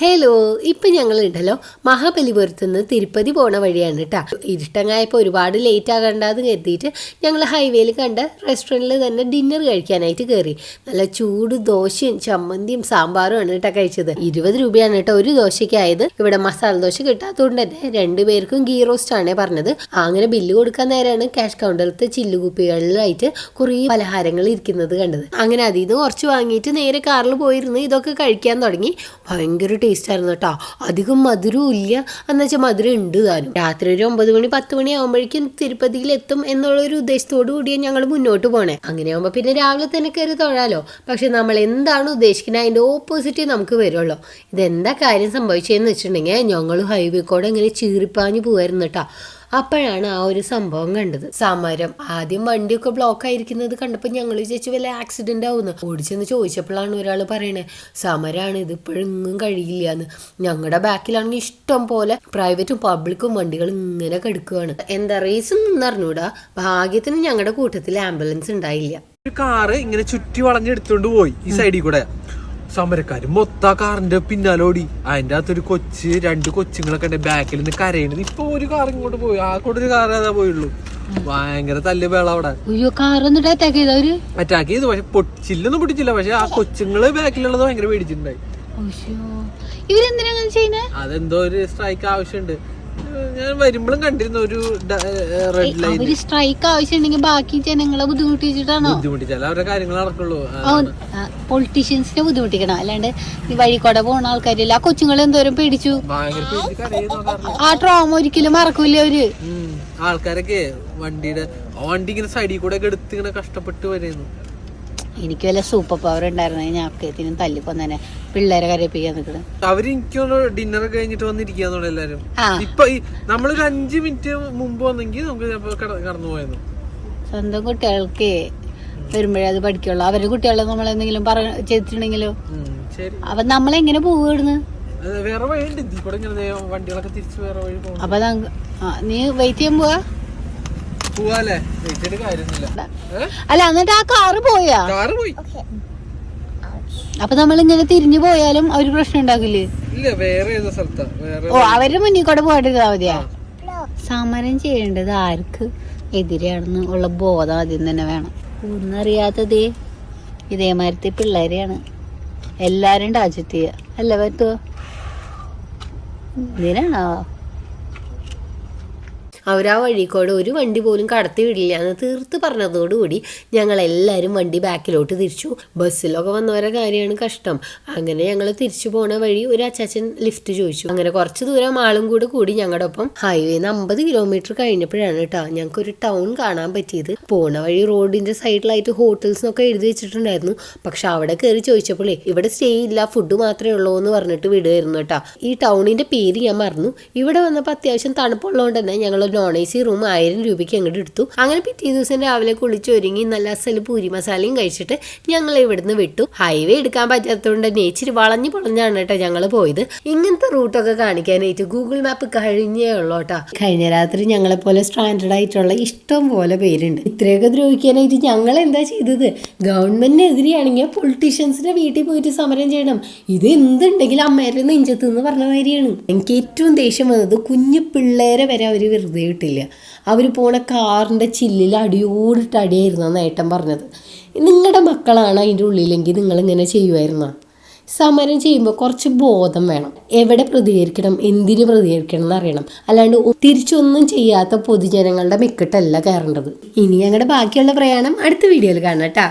Hello ഇപ്പൊ ഞങ്ങൾ ഉണ്ടല്ലോ മഹാബലിപുരത്ത് നിന്ന് തിരുപ്പതി പോണ വഴിയാണ് കേട്ടോ ഇരുട്ടങ്ങായപ്പോൾ ഒരുപാട് ലേറ്റ് ആകണ്ടെന്ന് കരുതിയിട്ട് ഞങ്ങൾ ഹൈവേയിൽ കണ്ട റെസ്റ്റോറന്റിൽ തന്നെ ഡിന്നർ കഴിക്കാനായിട്ട് കയറി നല്ല ചൂട് ദോശയും ചമ്മന്തിയും സാമ്പാറും ആണ് കേട്ടോ കഴിച്ചത്. ഇരുപത് രൂപയാണ് കേട്ടോ ഒരു ദോശയ്ക്കായത് ഇവിടെ മസാല ദോശ കിട്ടാത്തതുകൊണ്ട് തന്നെ രണ്ടുപേർക്കും ഗീ റോസ്റ്റ് ആണേ പറഞ്ഞത്. അങ്ങനെ ബില്ല് കൊടുക്കാൻ നേരമാണ് ക്യാഷ് കൗണ്ടറിലത്തെ ചില്ലുകുപ്പികളിലായിട്ട് കുറേ പലഹാരങ്ങൾ ഇരിക്കുന്നത് കണ്ടത്. അങ്ങനെ അതിൽ നിന്ന് കുറച്ച് വാങ്ങിയിട്ട് നേരെ കാറിൽ പോയിരുന്ന് ഇതൊക്കെ കഴിക്കാൻ തുടങ്ങി. ഭയങ്കര ടേസ്റ്റ് ആയിരുന്നു കേട്ടോ. അധികം മധുരവും ഇല്ല. എന്ന് വെച്ചാൽ മധുരം ഉണ്ട് താനും. രാത്രി ഒരു ഒമ്പത് മണി പത്ത് മണി ആകുമ്പോഴേക്കും തിരുപ്പതിയിൽ എത്തും എന്നുള്ള ഒരു ഉദ്ദേശത്തോടു കൂടിയാണ് ഞങ്ങൾ മുന്നോട്ട് പോണേ. അങ്ങനെ ആകുമ്പോൾ പിന്നെ രാവിലെ തന്നെ കയറി തൊഴാലോ. പക്ഷെ നമ്മൾ എന്താണ് ഉദ്ദേശിക്കുന്നത് അതിന്റെ ഓപ്പോസിറ്റ് നമുക്ക് വരുള്ളൂ. ഇതെന്താ കാര്യം സംഭവിച്ചതെന്ന് വെച്ചിട്ടുണ്ടെങ്കിൽ ഞങ്ങൾ ഹൈവേ കൂടെ ഇങ്ങനെ ചീറിപ്പാഞ്ഞ് പോകായിരുന്നു കേട്ടോ. അപ്പോഴാണ് ആ ഒരു സംഭവം കണ്ടത്. സമരം ആദ്യം വണ്ടിയൊക്കെ ബ്ലോക്ക് ആയിരിക്കുന്നത് കണ്ടപ്പോൾ ഞങ്ങൾ വിചാരിച്ചു വല്ല ആക്സിഡന്റ് ആവുന്നു. ഓടിച്ചെന്ന് ചോദിച്ചപ്പോഴാണ് ഒരാൾ പറയണേ സമരമാണ് ഇത് ഇപ്പോഴെങ്ങും കഴിയില്ല എന്ന് ഞങ്ങളുടെ ബാക്കിലാണെങ്കിൽ ഇഷ്ടം പോലെ പ്രൈവറ്റും പബ്ലിക്കും വണ്ടികൾ ഇങ്ങനെ കെടുക്കുകയാണ് എന്താ റേസ് എന്ന് അറിഞ്ഞൂടാ. ഭാഗ്യത്തിന് ഞങ്ങളുടെ കൂട്ടത്തിൽ ആംബുലൻസ് ഉണ്ടായില്ല. ഒരു കാറ് ഇങ്ങനെ ചുറ്റി വളഞ്ഞെടുത്തോണ്ട് പോയി ഈ സൈഡിൽ കൂടെ. സമരക്കാര് മൊത്ത കാറിന്റെ പിന്നാലെ ഓടി. അതിന്റെ അകത്തൊരു കൊച്ച് രണ്ട് കൊച്ചുങ്ങളൊക്കെ ഉണ്ട്. ബാക്കിൽ നിന്ന് കരയണത് ഇപ്പൊ ഒരു കാർ ഇങ്ങോട്ട് പോയി. ആ കൂടെ ഒരു കാർ ഏതാ പോയുള്ളൂ. ഭയങ്കര തല്ല് വേള അവിടെ. അറ്റാക്ക് ചെയ്തു പക്ഷെ പൊട്ടിച്ചില്ലൊന്നും പൊട്ടിച്ചില്ല. പക്ഷെ ആ കൊച്ചുങ്ങൾ ബാക്കിലുള്ളത് ഭയങ്കര പേടിച്ചിട്ടുണ്ടായി. അതെന്തോ ഒരു സ്ട്രൈക്ക് ആവശ്യമുണ്ട്. ഞാൻ വരുമ്പോഴും കണ്ടിരുന്ന ഒരു റെഡ് ലൈൻ അവർ സ്ട്രൈക്ക് ആവശ്യമുണ്ടെങ്കിൽ ബാക്കി ജനങ്ങളെ ബുദ്ധിമുട്ടിച്ചിട്ടാണോ? ബുദ്ധിമുട്ടിച്ചാൽ അവരുടെ കാര്യങ്ങൾ നടക്കുള്ളൂ. പൊളിറ്റീഷ്യൻസിനെ ബുദ്ധിമുട്ടിക്കണം. അല്ലാണ്ട് ഈ വഴിക്കൂടെ പോണ ആൾക്കാരില്ല. ആ കൊച്ചുങ്ങളെ എന്തോരം പേടിച്ചു? ആ ട്രോമ ഒരിക്കലും മറക്കൂല അവർ. ആൾക്കാരൊക്കെ വണ്ടിയുടെ വണ്ടി ഇങ്ങനെ സൈഡിൽ കൂടെ എടുത്ത് ഇങ്ങനെ കഷ്ടപ്പെട്ട് വരുന്നു. എനിക്ക് വല്ല സൂപ്പർ പവർ ഉണ്ടായിരുന്നെ? ഞാൻ അക്കത്തിനും തല്ലിക്കൊന്നെ പിള്ളേരെ കരയിപ്പിക്കാൻ നിൽക്കണം. അവർ എനിക്കൊന്ന് ഡിന്നർ കഴിഞ്ഞിട്ട് വന്നിരിക്കാന്നോളൂ എല്ലാരും. ആ. ഇപ്പൊ നമ്മളൊരു അഞ്ചു മിനിറ്റ് മുമ്പ് വന്നെങ്കിൽ നമുക്ക് കടന്നു പോയെന്നു. സ്വന്തം കുട്ടികൾക്ക് വരുമ്പോഴേ അത് പഠിക്കുള്ളൂ. അവരുടെ കുട്ടികളെ നമ്മൾ എന്തെങ്കിലും പറ ചെയ്തിട്ടുണ്ടെങ്കിലോ? അപ്പൊ നമ്മളെങ്ങനെ പോവുകയായിരുന്നു അത് വേറെ വഴിയുണ്ട്. ഇതിൽ കൂടെ ഇങ്ങനെ ദേ വണ്ടികളൊക്കെ തിരിച്ച് വേറെ വഴി പോകണം അപ്പൊ നീ വെയിറ്റ് ചെയ്യാൻ പോവാ? അല്ല? എന്നിട്ട് ആ കാറ് പോയാ? അപ്പൊ നമ്മൾ ഇങ്ങനെ തിരിഞ്ഞു പോയാലും അവർ പ്രശ്നം ഉണ്ടാക്കില്ലേ ഓ അവരുടെ മുന്നിൽ കൂടെ പോയിട്ടിരുന്നാ മതിയാ സമരം ചെയ്യേണ്ടത് ആർക്ക് എതിരെയാണെന്ന് ഉള്ള ബോധം ആദ്യം തന്നെ വേണം. ഒന്നറിയാത്തതേ. ഇതേമാരത്തെ പിള്ളേരെയാണ്. ടാർജറ്റ് ചെയ്യുക. അല്ല പറ്റുമോ എന്തിനാണോ അവരാ വഴിക്കോട് ഒരു വണ്ടി പോലും കടത്തി വിടില്ല എന്ന് തീർത്ത് പറഞ്ഞതോടുകൂടി ഞങ്ങളെല്ലാവരും വണ്ടി ബാക്കിലോട്ട് തിരിച്ചു. ബസ്സിലൊക്കെ വന്നവരെ കാര്യമാണ് കഷ്ടം. അങ്ങനെ ഞങ്ങൾ തിരിച്ചു പോണ വഴി ഒരു അച്ചാച്ചൻ ലിഫ്റ്റ് ചോദിച്ചു. അങ്ങനെ കുറച്ച് ദൂരം ആളും കൂടെ കൂടി ഞങ്ങളുടെ ഒപ്പം ഹൈവേന്ന് അമ്പത് കിലോമീറ്റർ കഴിഞ്ഞപ്പോഴാണ് കേട്ടോ ഞങ്ങൾക്ക് ഒരു ടൗൺ കാണാൻ പറ്റിയത്. പോണ വഴി റോഡിന്റെ സൈഡിലായിട്ട് ഹോട്ടൽസ് ഒക്കെ എഴുതി വെച്ചിട്ടുണ്ടായിരുന്നു. പക്ഷെ അവിടെ കയറി ചോദിച്ചപ്പോഴേ ഇവിടെ സ്റ്റേ ഇല്ല ഫുഡ് മാത്രമേ ഉള്ളൂ എന്ന് പറഞ്ഞിട്ട് വിടുമായിരുന്നു കേട്ടോ. ഈ ടൗണിന്റെ പേര് ഞാൻ മറന്നു. ഇവിടെ വന്നപ്പോൾ അത്യാവശ്യം തണുപ്പുള്ളതുകൊണ്ട് തന്നെ ഞങ്ങൾ നോൺ എ സി റൂം ആയിരം രൂപയ്ക്ക് അങ്ങോട്ട് എടുത്തു. അങ്ങനെ പിറ്റേ ദിവസം രാവിലെ കുളിച്ചൊരുങ്ങി നല്ല അസൽ പൂരി മസാലയും കഴിച്ചിട്ട് ഞങ്ങൾ ഇവിടുന്ന് വിട്ടു. ഹൈവേ എടുക്കാൻ പറ്റാത്തതുകൊണ്ട് തന്നെ ഇച്ചിരി വളഞ്ഞു പൊളഞ്ഞാണ് കേട്ടോ ഞങ്ങൾ പോയത്. ഇങ്ങനത്തെ റൂട്ടൊക്കെ കാണിക്കാനായിട്ട് ഗൂഗിൾ മാപ്പ് കഴിഞ്ഞേ ഉള്ളൂ കേട്ടോ. കഴിഞ്ഞ രാത്രി ഞങ്ങളെ പോലെ സ്റ്റാൻഡേർഡ് ആയിട്ടുള്ള ഇഷ്ടം പോലെ പേരുണ്ട്. ഇത്രയൊക്കെ ദ്രോഹിക്കാനായിട്ട് ഞങ്ങൾ എന്താ ചെയ്തത്? ഗവൺമെന്റിനെതിരെയാണെങ്കിൽ പൊളിറ്റീഷ്യൻസിന്റെ വീട്ടിൽ പോയിട്ട് സമരം ചെയ്യണം. ഇത് എന്തുണ്ടെങ്കിലും അമ്മേരെ നെഞ്ചത്ത് എന്ന് പറഞ്ഞ കാര്യമാണ് എനിക്ക് ഏറ്റവും ദേഷ്യം വന്നത് കുഞ്ഞു പിള്ളേരെ വരെ അവർ വെറുതെ വിട്ടില്ല അവർ പോണ കാറിന്റെ ചില്ലിൽ അടിയോടിട്ട് അടിയായിരുന്നു നേട്ടം പറഞ്ഞത്. നിങ്ങളുടെ മക്കളാണ് അതിന്റെ ഉള്ളിലെങ്കിൽ നിങ്ങളിങ്ങനെ ചെയ്യുമായിരുന്ന സമരം ചെയ്യുമ്പോൾ കുറച്ച് ബോധം വേണം. എവിടെ പ്രതികരിക്കണം എന്തിന് പ്രതികരിക്കണം എന്ന് അറിയണം. അല്ലാണ്ട് തിരിച്ചൊന്നും ചെയ്യാത്ത പൊതുജനങ്ങളുടെ മിക്കിട്ടല്ല കയറേണ്ടത്. ഇനി ഞങ്ങളുടെ ബാക്കിയുള്ള പ്രയാണം അടുത്ത വീഡിയോയിൽ കാണാം കേട്ടോ.